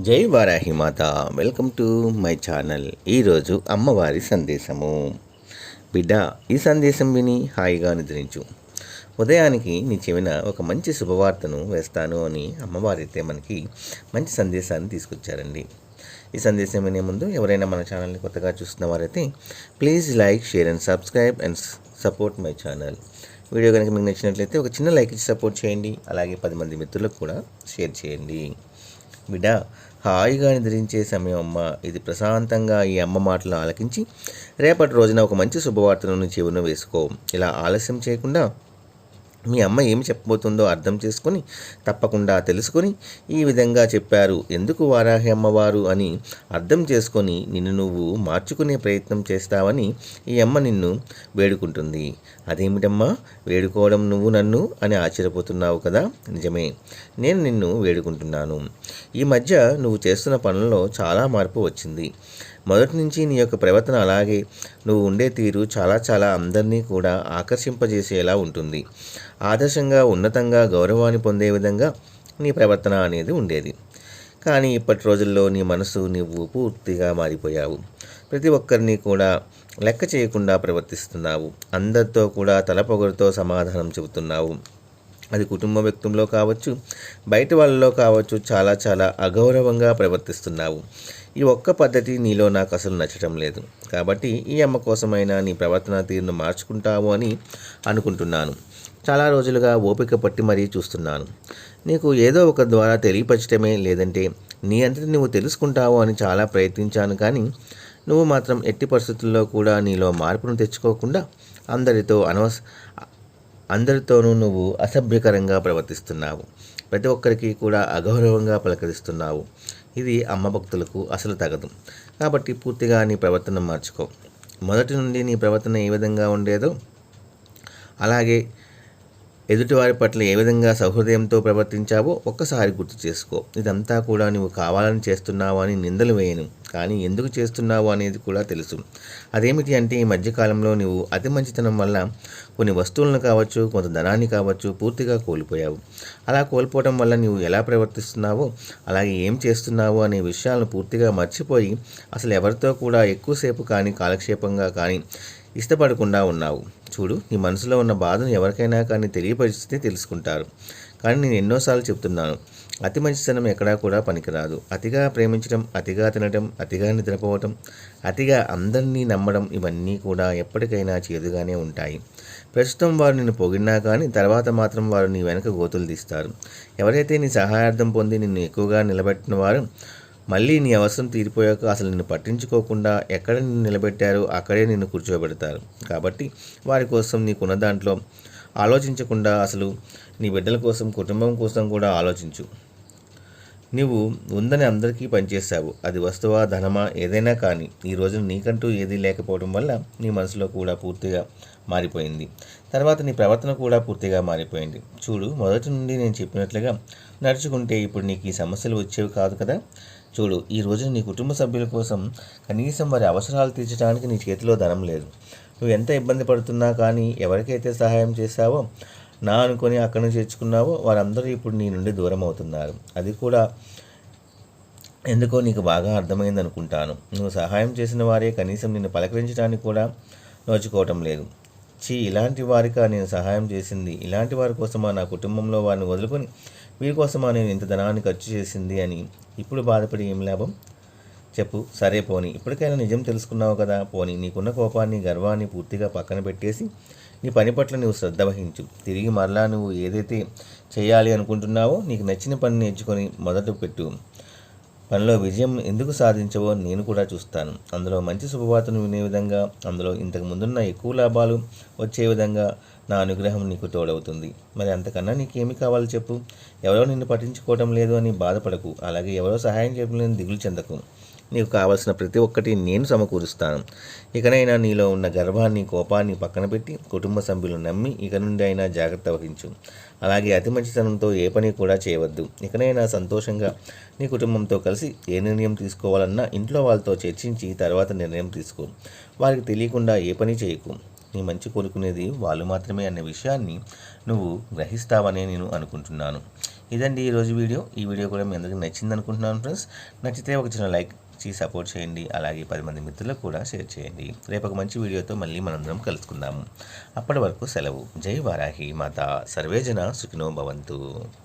జై Varahi Mata. Welcome to my channel. ఈరోజు అమ్మవారి సందేశము. బిడ్డ ఈ సందేశం విని హాయిగా నిద్రించు. ఉదయానికి నీ చెవిన ఒక మంచి శుభవార్తను వేస్తాను అని అమ్మవారైతే మనకి మంచి సందేశాన్ని తీసుకొచ్చారండి. ఈ సందేశం వినే ముందు ఎవరైనా మన ఛానల్ని కొత్తగా చూస్తున్న వారైతే please like share and subscribe and support my channel. Video కనుక మీకు నచ్చినట్లయితే ఒక చిన్న లైక్ ఇచ్చి సపోర్ట్ చేయండి. అలాగే పది మంది మిత్రులకు కూడా షేర్ చేయండి. బిడ్డ హాయిగా నిద్రించే సమయం అమ్మ. ఇది ప్రశాంతంగా ఈ అమ్మ మాటలు ఆలకించి రేపటి రోజున ఒక మంచి శుభవార్తను చెవును వేసుకో. ఇలా ఆలస్యం చేయకుండా మీ అమ్మ ఏమి చెప్పబోతుందో అర్థం చేసుకొని తప్పకుండా తెలుసుకొని ఈ విధంగా చెప్పారు. ఎందుకు వారాహి అమ్మవారు అని అర్థం చేసుకొని నిన్ను నువ్వు మార్చుకునే ప్రయత్నం చేస్తావని ఈ అమ్మ నిన్ను వేడుకుంటుంది. అదేమిటమ్మా? వేడుకోవడం నువ్వు నన్ను అని ఆశ్చర్యపోతున్నావు కదా? నిజమే. నేను నిన్ను వేడుకుంటున్నాను. ఈ మధ్య నువ్వు చేస్తున్న పనుల్లో చాలా మార్పు వచ్చింది. మొదటి నుంచి నీ యొక్క ప్రవర్తన అలాగే నువ్వు ఉండే తీరు చాలా చాలా అందరినీ కూడా ఆకర్షింపజేసేలా ఉంటుంది. ఆదర్శంగా ఉన్నతంగా గౌరవాన్ని పొందే విధంగా నీ ప్రవర్తన అనేది ఉండేది. కానీ ఇప్పటి రోజుల్లో నీ మనసు నువ్వు పూర్తిగా మారిపోయావు. ప్రతి ఒక్కరిని కూడా లెక్క చేయకుండా ప్రవర్తిస్తున్నావు. అందరితో కూడా తలపొగరుతో సమాధానం చెబుతున్నావు. అది కుటుంబ వ్యక్తుల్లో కావచ్చు బయట వాళ్ళలో కావచ్చు చాలా చాలా అగౌరవంగా ప్రవర్తిస్తున్నావు. ఈ ఒక్క పద్ధతి నీలో నాకు అసలు నచ్చటం లేదు. కాబట్టి ఈ అమ్మ కోసమైనా నీ ప్రవర్తన తీరును మార్చుకుంటావు అని అనుకుంటున్నాను. చాలా రోజులుగా ఓపిక పట్టి మరీ చూస్తున్నాను. నీకు ఏదో ఒక ద్వారా తెలియపరచడమే లేదంటే నీ అంతటి నువ్వు తెలుసుకుంటావు అని చాలా ప్రయత్నించాను కానీ నువ్వు మాత్రం ఎట్టి పరిస్థితుల్లో కూడా నీలో మార్పును తెచ్చుకోకుండా అందరితో అనవస అందరితోనూ నువ్వు అసభ్యకరంగా ప్రవర్తిస్తున్నావు. ప్రతి ఒక్కరికి కూడా అగౌరవంగా పలకరిస్తున్నావు. ఇది అమ్మ భక్తులకు అసలు తగదు. కాబట్టి పూర్తిగా నీ ప్రవర్తన మార్చుకో. మొదటి నుండి నీ ప్రవర్తన ఏ విధంగా ఉండేదో అలాగే ఎదుటివారి పట్ల ఏ విధంగా సౌహృదయంతో ప్రవర్తించావో ఒక్కసారి గుర్తు చేసుకో. ఇదంతా కూడా నువ్వు కావాలని చేస్తున్నావు అని నిందలు వేయను. కానీ ఎందుకు చేస్తున్నావు అనేది కూడా తెలుసు. అదేమిటి అంటే ఈ మధ్యకాలంలో నువ్వు అతి మంచితనం వల్ల కొన్ని వస్తువులను కావచ్చు కొంత ధనాన్ని కావచ్చు పూర్తిగా కోల్పోయావు. అలా కోల్పోవడం వల్ల నువ్వు ఎలా ప్రవర్తిస్తున్నావో అలాగే ఏం చేస్తున్నావు అనే విషయాలను పూర్తిగా మర్చిపోయి అసలు ఎవరితో కూడా ఎక్కువసేపు కానీ కాలక్షేపంగా కానీ ఇష్టపడకుండా ఉన్నావు. చూడు నీ మనసులో ఉన్న బాధను ఎవరికైనా కానీ తెలియపరిస్తే తెలుసుకుంటారు. కానీ నేను ఎన్నోసార్లు చెప్తున్నాను అతి మంచితనం ఎక్కడా కూడా పనికిరాదు. అతిగా ప్రేమించడం అతిగా తినడం అతిగా నిద్రపోవటం అతిగా అందరినీ నమ్మడం ఇవన్నీ కూడా ఎప్పటికైనా చేదుగానే ఉంటాయి. ప్రస్తుతం వారు నిన్ను పొగిడినా కానీ తర్వాత మాత్రం వారు నీ వెనక గోతులు తీస్తారు. ఎవరైతే నీ సహాయార్థం పొంది నిన్ను ఎక్కువగా నిలబెట్టిన వారు మళ్ళీ నీ అవసరం తీరిపోయాక అసలు నిన్ను పట్టించుకోకుండా ఎక్కడ నిన్ను నిలబెట్టారో అక్కడే నిన్ను కూర్చోబెడతారు. కాబట్టి వారి కోసం నీకున్న దాంట్లో ఆలోచించకుండా అసలు నీ బిడ్డల కోసం కుటుంబం కోసం కూడా ఆలోచించు. నువ్వు ఉందని అందరికీ పనిచేశావు. అది వస్తువా ధనమా ఏదైనా కానీ. ఈ రోజు నీకంటూ ఏదీ లేకపోవడం వల్ల నీ మనసులో కూడా పూర్తిగా మారిపోయింది. తర్వాత నీ ప్రవర్తన కూడా పూర్తిగా మారిపోయింది. చూడు మొదటి నుండి నేను చెప్పినట్లుగా నడుచుకుంటే ఇప్పుడు నీకు ఈ సమస్యలు వచ్చేవి కాదు కదా? చూడు ఈ రోజు నీ కుటుంబ సభ్యుల కోసం కనీసం వారి అవసరాలు తీర్చడానికి నీ చేతిలో ధనం లేదు. నువ్వు ఎంత ఇబ్బంది పడుతున్నా కానీ ఎవరికైతే సహాయం చేశావో నా అనుకొని అక్కడి నుంచి తెచ్చుకున్నావో వారందరూ ఇప్పుడు నీ నుండి దూరం అవుతున్నారు. అది కూడా ఎందుకో నీకు బాగా అర్థమైంది అనుకుంటాను. నువ్వు సహాయం చేసిన వారే కనీసం నిన్ను పలకరించడానికి కూడా నోచుకోవటం లేదు. చీ ఇలాంటి వారికా నేను సహాయం చేసింది? ఇలాంటి వారి కోసమా నా కుటుంబంలో వారిని వదులుకొని వీరి కోసమా నేను ఇంత ధనాన్ని ఖర్చు చేసింది అని ఇప్పుడు బాధపడి ఏం లాభం? చెప్పు. సరే పోని. ఇప్పటికైనా నిజం తెలుసుకున్నావు కదా? పోని. నీకున్న కోపాన్ని గర్వాన్ని పూర్తిగా పక్కన పెట్టేసి నీ పని పట్ల నువ్వు శ్రద్ధ వహించు. తిరిగి మరలా నువ్వు ఏదైతే చేయాలి అనుకుంటున్నావో నీకు నచ్చిన పని నేర్చుకొని మొదట పెట్టు. పనిలో విజయం ఎందుకు సాధించవో నేను కూడా చూస్తాను. అందులో మంచి శుభవార్తను వినే విధంగా అందులో ఇంతకు ముందున్న ఎక్కువ లాభాలు వచ్చే విధంగా నా అనుగ్రహం నీకు తోడవుతుంది. మరి అంతకన్నా నీకేమి కావాలో చెప్పు. ఎవరో నిన్ను పట్టించుకోవడం లేదు అని బాధపడకు. అలాగే ఎవరో సహాయం చేయలేని దిగులు చెందకు. నీకు కావలసిన ప్రతి ఒక్కటి నేను సమకూరుస్తాను. ఇకనైనా నీలో ఉన్న గర్వాన్ని కోపాన్ని పక్కన పెట్టి కుటుంబ సభ్యులు నమ్మి ఇక నుండి అయినా జాగ్రత్త వహించు. అలాగే అతి మంచితనంతో ఏ పని కూడా చేయవద్దు. ఇకనైనా సంతోషంగా నీ కుటుంబంతో కలిసి ఏ నిర్ణయం తీసుకోవాలన్నా ఇంట్లో వాళ్ళతో చర్చించి తర్వాత నిర్ణయం తీసుకో. వారికి తెలియకుండా ఏ పని చేయకు. నీ మంచి కోరుకునేది వాళ్ళు మాత్రమే అనే విషయాన్ని నువ్వు గ్రహిస్తావనే నేను అనుకుంటున్నాను. ఇదండి ఈరోజు వీడియో. ఈ వీడియో కూడా మీ అందరికీ నచ్చింది అనుకుంటున్నాను ఫ్రెండ్స్. నచ్చితే ఒక చిన్న లైక్ ఇచ్చి సపోర్ట్ చేయండి అలాగే పది మంది మిత్రులకు కూడా షేర్ చేయండి. రేపు ఒక మంచి వీడియోతో మళ్ళీ మనందరం కలుసుకుందాము అప్పటి వరకు సెలవు. జై వారాహి మాత. సర్వేజన సుఖినో భవంతు.